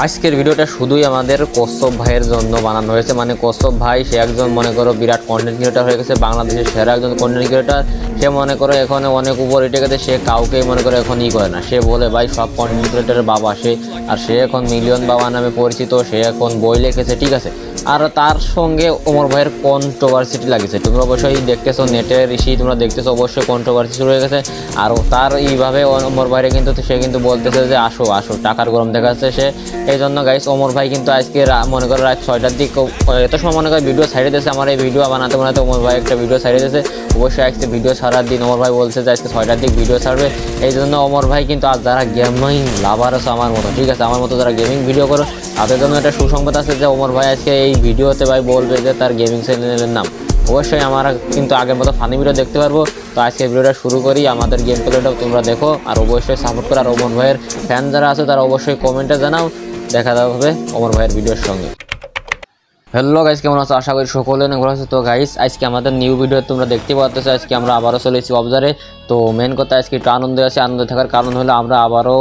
আজকের ভিডিওটা শুধুই আমাদের কশ্যপ ভাইয়ের জন্য বানানো হয়েছে। মানে কশ্যপ ভাই, সে একজন মনে করো বিরাট কন্টেন্ট ক্রিয়েটার হয়ে গেছে, বাংলাদেশের সেরা একজন কন্টেন্ট ক্রিয়েটার সে মনে করো এখন অনেক উপর উঠে গেছে সে কাউকে মনে করো এখন ই করে না। সে বলে, ভাই, সব কন্টেন্ট ক্রিয়েটারের বাবা সে, আর সে এখন মিলিয়ন বাবা নামে পরিচিত, সে এখন বই লিখেছে, ঠিক আছে? আর তার সঙ্গে ওমর ভাইয়ের কন্ট্রোভার্সিটি লাগেছে তোমরা অবশ্যই দেখতেছো নেটের ইসি তোমরা দেখতেছো অবশ্যই কন্ট্রোভার্সি শুরু হয়ে গেছে। আর তার এইভাবে ওমর ভাইরে কিন্তু সে কিন্তু বলতেছে যে, আসো আসো, টাকার গরম দেখাচ্ছে সে। এই জন্য গাইস ওমর ভাই কিন্তু আজকে মনে করো রাত ছয়টার দিক এত সময় মনে করো ভিডিও ছাড়িয়ে দিয়েছে, আমার এই ভিডিও বানাতে বানাতে ওমর ভাই একটা ভিডিও ছাড়িয়ে দিয়েছে। অবশ্যই আজকে ভিডিও ছাড়ার দিন ওমর ভাই বলছে যে, আজকে ছয়টার দিক ভিডিও ছাড়বে। এই জন্য ওমর ভাই কিন্তু আজ যারা গেমিং লাভার আছে আমার মতো, ঠিক আছে? আমার মতো যারা গেমিং ভিডিও করো, তাদের জন্য একটা সুসংবাদ আছে যে, ওমর ভাই আজকে এই ভিডিওতে ভাই বলবে যে তার গেমিং চ্যানেলের নাম। অবশ্যই আমরা কিন্তু আগের মতো ফানি ভিডিও দেখতে পারব। তো আজকে ভিডিওটা শুরু করি, আমাদের গেম প্লেটাও তোমরা দেখো। আর অবশ্যই সাপোর্ট করো আর ওমর ভাইয়ের ফ্যান যারা আছে তারা অবশ্যই কমেন্টে জানাও। দেখা দেওয়া হবে ওমর ভাইয়ের ভিডিওর সঙ্গে। হ্যালো গাইস কেমন আছো? আশা করি সকলে অনেক ভালো আছো। তো গাইস আজকে আমাদের নিউ ভিডিও তোমরা দেখতে পাচ্ছ আজকে আমরা আবারও চলে এসেছি অবজারে। তো মেন কথা আজকে একটু আনন্দ আছে। আনন্দ থাকার কারণ হলো আমরা আবারও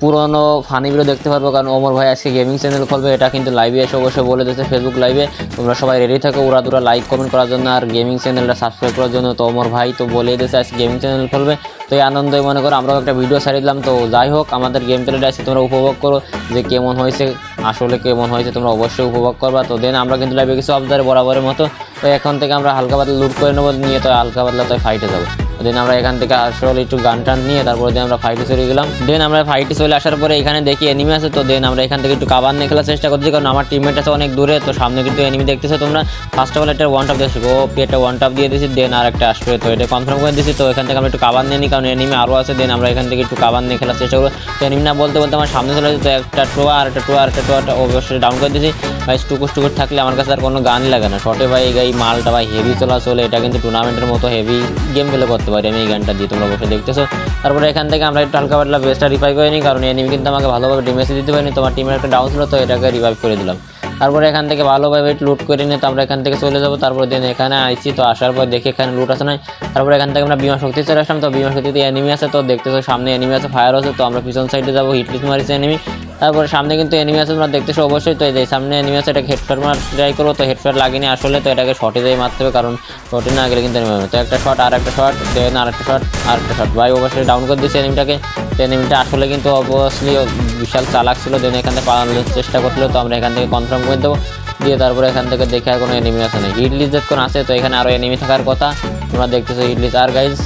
পুরনো ফানি ভিডিও দেখতে পারব, কারণ ওমর ভাই আজকে গেমিং চ্যানেল খুলবে, এটা কিন্তু লাইভে এসে অবশ্যই বলে দিয়েছে ফেসবুক লাইভে তোমরা সবাই রেডি থাকো, ওরা দুরা লাইক কমেন্ট করার জন্য, আর গেমিং চ্যানেলটা সাবস্ক্রাইব করার জন্য। তো ওমর ভাই তো বলে দিয়েছে আজকে গেমিং চ্যানেল খুলবে। তো এই আনন্দে মনে করো, আমরাও একটা ভিডিও ছাড়িয়ে দিলাম। তো যাই হোক, আমাদের গেম প্লেটা আজকে তোমরা উপভোগ করো, যে কেমন হয়েছে, আসলে কেমন হয়েছে, তোমরা অবশ্যই উপভোগ করবা। তো দেন আমরা কিন্তু লাইভে কিছু অবজারে বরাবরের মতো। তো এখন থেকে আমরা হালকা পাতলা লুট করে নেব, নিয়ে তো হালকা পাতলা তো ফাইটে যাব। দেন আমরা এখান থেকে আসলে একটু গান টান নিয়ে তারপরে দেন আমরা ফাইটে চলে গেলাম। দেন আমরা ফাইটে চলে আসার পরে এখানে দেখি এনিমি আছে, তো দেন আমরা এখান থেকে একটু কাবার নিয়ে খেলার চেষ্টা করছি কারণ আমার টিমমেট আছে অনেক দূরে, তো সামনে কিন্তু এনিমি দেখতেছো। তোমরা ফার্স্ট অফ অল একটা ওয়ান টাপ দিয়েছি ও একটা ওয়ান টাপ দিয়ে দিয়েছি দেন আর একটা আসবে তো এটা কনফার্ম করে দিয়েছি তো এখান থেকে আমরা একটু কাবার নিয়ে নিই কারণ এনিমি আরও আছে। দেন আমরা এখান থেকে একটু কাবার নিয়ে খেলার চেষ্টা করব। তো এনিমি না বলতে বলতে আমার সামনে চলে তো একটা টোয়া আর একটা টোয়া আর একটা টু টোয়াটা অবশ্যই ডাউন করে দিয়েছি ভাই টুকুস টুকুস থাকলে আমার কাছে আর কোনো গান লাগে না। শর্টে ভাই, এই মালটা ভাই হেভি চলা চলে এটা কিন্তু টুর্নামেন্টের মতো হেভি গেম খেলে করতে পারি, আমি এই গানটা দিয়ে তোমরা অবশ্যই দেখতেছো। তারপরে এখান থেকে আমরা একটু হালকা পাতলা বেস্টটা রিভাইভ করিনি কারণ এনিমি কিন্তু আমাকে ভালোভাবে ডিমেসি দিতে পারিনি, তোমার টিমের একটা ডাউন ছিল, তো এটাকে রিভাইভ করে দিলাম। তারপরে এখান থেকে ভালোভাবে লুট করে নিয়ে তো আমরা এখান থেকে চলে যাব। তারপর দিন এখানে আইছি, তো আসার পর দেখি এখানে লুট আছে না তারপরে এখান থেকে আমরা বিমা শক্তি চলে আসলাম, তো বিমা শক্তিতে এনিমি আছে, তো দেখতেছো সামনে এনিমি আছে ফায়ার আছে, তো আমরা পিছন সাইডে যাব হিটলিস মারিছে এনিমি তারপরে সামনে কিন্তু এনিমি আছে, তোমরা দেখতেছো অবশ্যই। তো এই সামনে এনিমি আছে, এটাকে হেডশট মার ট্রাই করব তো হেডশট লাগেনি আসলে, তো এটাকে শর্টে দিয়ে মারতে হবে, কারণ শর্টে না গেলে কিন্তু enemy হবে। তো একটা শট আর একটা শট দেন আর একটা শট আর একটা শট ভাই, অবশ্যই ডাউন করে দিচ্ছে এনিমিটাকে তো এনিমিটা আসলে কিন্তু অবশ্যই বিশাল চালাক ছিল দেন এখান থেকে পালানোর চেষ্টা করছিল। তো আমরা এখান থেকে কনফার্ম করে দেবো। দিয়ে তারপরে এখান থেকে দেখে আর কোনো এনিমি আছে না। হিটলিস যখন আছে? তো এখানে আরও এনিমি থাকার কথা। তোমরা দেখতেছো হিটলিস আর গাইজ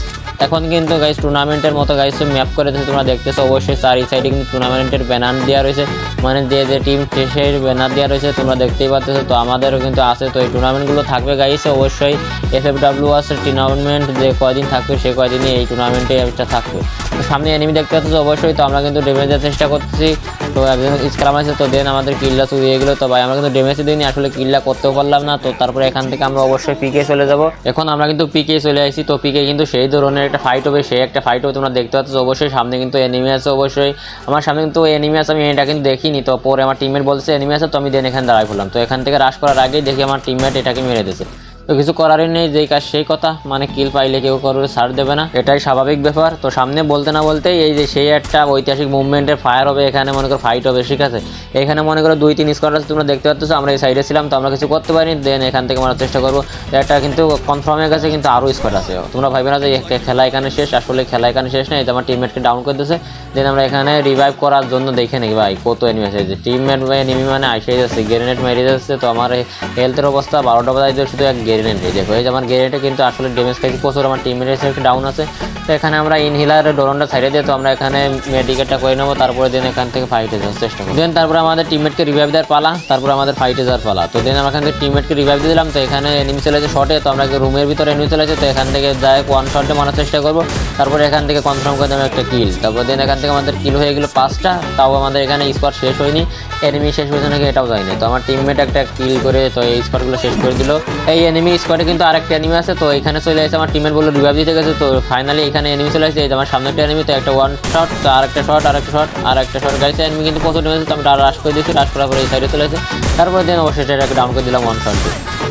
এখন কিন্তু গাইজ টুর্নামেন্টের মতো গাইস ম্যাপ করে দিয়েছে তোমরা দেখতেছো, অবশ্যই চারি সাইডে কিন্তু টুর্নামেন্টের ব্যানার দেওয়া রয়েছে। মানে যে যে টিম সেই ব্যানার দেওয়া রয়েছে, তোমরা দেখতেই পাচ্ছ তো আমাদেরও কিন্তু আছে, তো এই টুর্নামেন্টগুলো থাকবে গাইস অবশ্যই এফ এফ ডাব্লিউ আছে টুর্নামেন্ট যে কয়দিন থাকবে সেই কয়দিনই এই টুর্নামেন্টে একটা থাকবে। তো সামনে এনিমি দেখতে পাচ্ছ অবশ্যই তো আমরা কিন্তু ড্যামেজ দেওয়ার চেষ্টা করতেছি। তো একজন স্ক্রাম আছে, তো দেন আমাদের কিল্লা চুরিয়ে গেলো। তো ভাই, আমরা কিন্তু ড্যামেজ দিইনি, আসলে কিল্লা করতেও পারলাম না। তো তারপরে এখান থেকে আমরা অবশ্যই পিকে চলে যাব। এখন আমরা কিন্তু পিকে চলে আসি তো পিকে কিন্তু সেই ধরনের একটা ফাইট হবে, সেই একটা ফাইট হবে তোমরা দেখতে পাচ্ছ। অবশ্যই সামনে কিন্তু এনিমি আছে, অবশ্যই। আমার সামনে কিন্তু এনিমি আছে, আমি এটা কিন্তু দেখিনি। তো পরে আমার টিমমেট বলছে এনিমি আছে, তো আমি দেন এখানে দাঁড়াই পড়লাম। তো এখান থেকে রাশ করার আগেই দেখি আমার টিমমেট এটাকে মেরে দিয়েছে। তো কিছু করারই নেই, যেই কাজ সেই কথা। মানে কিল পাইলে কেউ করবে ছাড় দেবে না। এটাই স্বাভাবিক ব্যাপার। তো সামনে বলতে না বলতেই এই যে সেই একটা ঐতিহাসিক মুভমেন্টের ফায়ার হবে, এখানে মনে করো ফাইট হবে, ঠিক আছে? এখানে মনে করো দুই তিন স্কোয়াড আছে, তোমরা দেখতে পাচ্ছ আমরা এই সাইডে ছিলাম, তো আমরা কিছু করতে পারিনি দেন এখান থেকে মারার চেষ্টা করব। এটা কিন্তু কনফার্ম হয়ে গেছে কিন্তু আরও স্কোয়াড আছে। তোমরা ভাইবে না যে খেলা এখানে শেষ, আসলে খেলা এখানে শেষ নেই আমার টিমমেটকে ডাউন করে দিয়েছে দেন আমরা এখানে রিভাইভ করার জন্য দেখে নিই, ভাই, কত এনিমি আছে। টিমমেট ভাই এনিমি মানে আইসে যাচ্ছে গ্রেনেড মেরে যাচ্ছে, তো আমার হেলথের অবস্থা বারোটা বাজায় শুধু এক গ্রেনেড দেখো এই যে আমার গ্রেনেডে কিন্তু আসলে ড্যামেজ খাইছি প্রচুর, আমার টিমমেটের ডাউন আছে। তো এখানে আমরা ইনহিলার ড্রোনটা সাইডে দিয়ে তো আমরা এখানে মেডিকেটটা করে নেব, তারপরে দেন এখান থেকে ফাইটে যাওয়ার চেষ্টা করব। দেন তারপরে আমাদের টিমমেটকে রিভাইভ দেওয়ার পালা, তারপরে আমাদের ফাইটে যাওয়ার পালা। তো দেন আমরা এখান থেকে টিমমেটকে রিভাইভ দিয়ে দিলাম, তো এখানে এনিমি চলে আছে শর্টে তো আমরা রুমের ভিতরে এনিমি চলে আছে তো এখান থেকে যাই ওয়ান শটে মারার চেষ্টা করব। তারপরে এখান থেকে কনফার্ম করে দেবো একটা কিল তারপর দেন এখান থেকে আমাদের কিল হয়ে গেলো পাঁচটা, তাও আমাদের এখানে স্কোয়াড শেষ হয়নি। এনিমি শেষ হয়েছে নাকি এটাও যায়নি তো আমার টিমমেট একটা কিল করে তো এই স্কোয়াডগুলো শেষ করে দিল। এই এনিমি স্কোয়াডে কিন্তু আরেকটা এনিমি আছে, তো এখানে চলে আসে আমার টিমের বলল রিভাইভ দিতে গেছে, তো ফাইনালি এখানে এনিমি চলে আসছে আমার সামনে একটা এনিমি তো একটা ওয়ান শট তো আরেকটা শট আরেকটা শট আর একটা শট গাইছে এনিমি কিন্তু প্রচুর ডেমেজ তো আমি রাশ করে দিয়েছি রাশ করার পরে এই সাইডে চলে আসে তারপরে দেন অবশ্যই এটাকে ডাউন করে দিলাম ওয়ান শট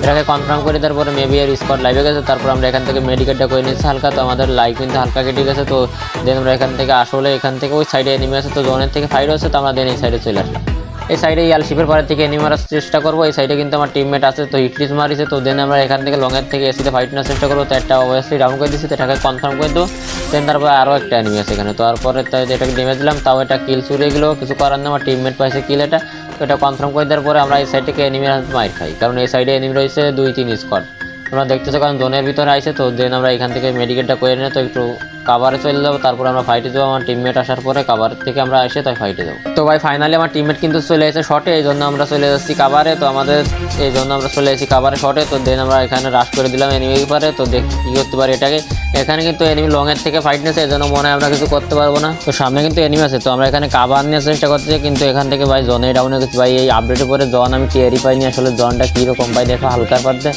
এটাকে কনফার্ম করে তারপরে মেবি এর স্কোয়াড লাইভে গেছে, তারপর আমরা এখান থেকে মেডিকেটটা করে নিচ্ছি হালকা, তো আমাদের লাইভ কিন্তু হালকা কেটে গেছে, তো দেন আমরা এখান থেকে আসলে এখান থেকে ওই সাইডে এনিমি আছে, তো জোনের থেকে ফাইট হচ্ছে তো আমরা দেন এই সাইডে চলে আসলাম। এই সাইডে ইয়াল শিপের পরের থেকে এনিমি মারার চেষ্টা করব। এই সাইডে কিন্তু আমার টিমমেট আছে, তো হিটলিস মারিছে, তো দেন আমরা এখান থেকে লংয়ের থেকে এসিতে ফাইট নেওয়ার চেষ্টা করব। তো একটা অবশ্যই ডাউন করে দিচ্ছি তো এটাকে কনফার্ম করে দেবো। দেন তারপরে আরও একটা এনিমি আছে এখানে। তারপরে এটাকে ডেমেজ দিলাম, তাও এটা কিল চুরে গেলো। কিছু করার না আমার টিমমেট পাইছে কিল এটা। তো এটা কনফার্ম করে দেওয়ার পরে আমরা এই সাইড থেকে এনিমির হাতে মাইর খাই। কারণ এই সাইডে এনিমি রয়েছে দুই, তিন স্কোয়াড তোমরা দেখতেছো, কারণ জোনের ভিতরে আইছে, তো দেন আমরা এখান থেকে মেডিকেটটা করে নিয়ে তো একটু কাভারে চলে যাব, তারপর আমরা ফাইটে যাব, আমার টিমমেট আসার পরে কাভার থেকে আমরা এসে তাই ফাইটে যাব। তো ভাই ফাইনালি আমার টিমমেট কিন্তু চলে এসে শর্টে এই জন্য আমরা চলে যাচ্ছি কাভারে তো আমাদের এই জন্য আমরা চলে এসেছি কাভারে শর্টে তো দেন আমরা এখানে রাশ করে দিলাম এনিমি পারে, তো দেখ কী করতে পারি এটাকে। এখানে কিন্তু এনিমি লংয়ের থেকে ফাইট নিয়েছে, এই জন্য মনে হয় আমরা কিছু করতে পারব না। তো সামনে কিন্তু এনিমি আছে, তো আমরা এখানে কাভার নিয়ে চেষ্টা করতেছি কিন্তু এখান থেকে ভাই জনে ডাউন গেছে। ভাই, এই আপডেটের পরে জন আমি টিয়ারি পাইনি, আসলে জনটা কীরকম? ভাই, দেখো হালকার পারতে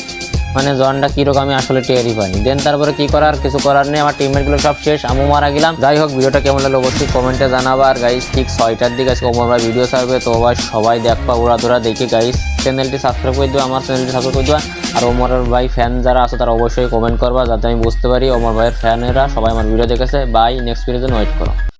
মানে জনটা কীরকম আমি আসলে টেরই পাইনি। দেন তারপরে কি করার? কিছু করার নেই, আমার টিমমেটগুলো সব শেষ আমু মারা গেলাম। যাই হোক, ভিডিওটা কেমন লাগল অবশ্যই কমেন্টে জানাব। আর গাইস ঠিক ছয়টার দিকে আজকে ওমর ভাই ভিডিও ছাড়বে, তো ভাই সবাই দেখবা ওরা তোরা দেখে গাইস চ্যানেলটি সাবস্ক্রাইব করে দেবো আমার চ্যানেলটি সাবস্ক্রাইব করে দেওয়া আর ওমর ভাই ফ্যান যারা আছে, তারা অবশ্যই কমেন্ট করবা, যাতে আমি বুঝতে পারি ওমর ভাইয়ের ফ্যানেরা সবাই আমার ভিডিও দেখেছে। বাই নেক্সট জন্য ওয়েট করো।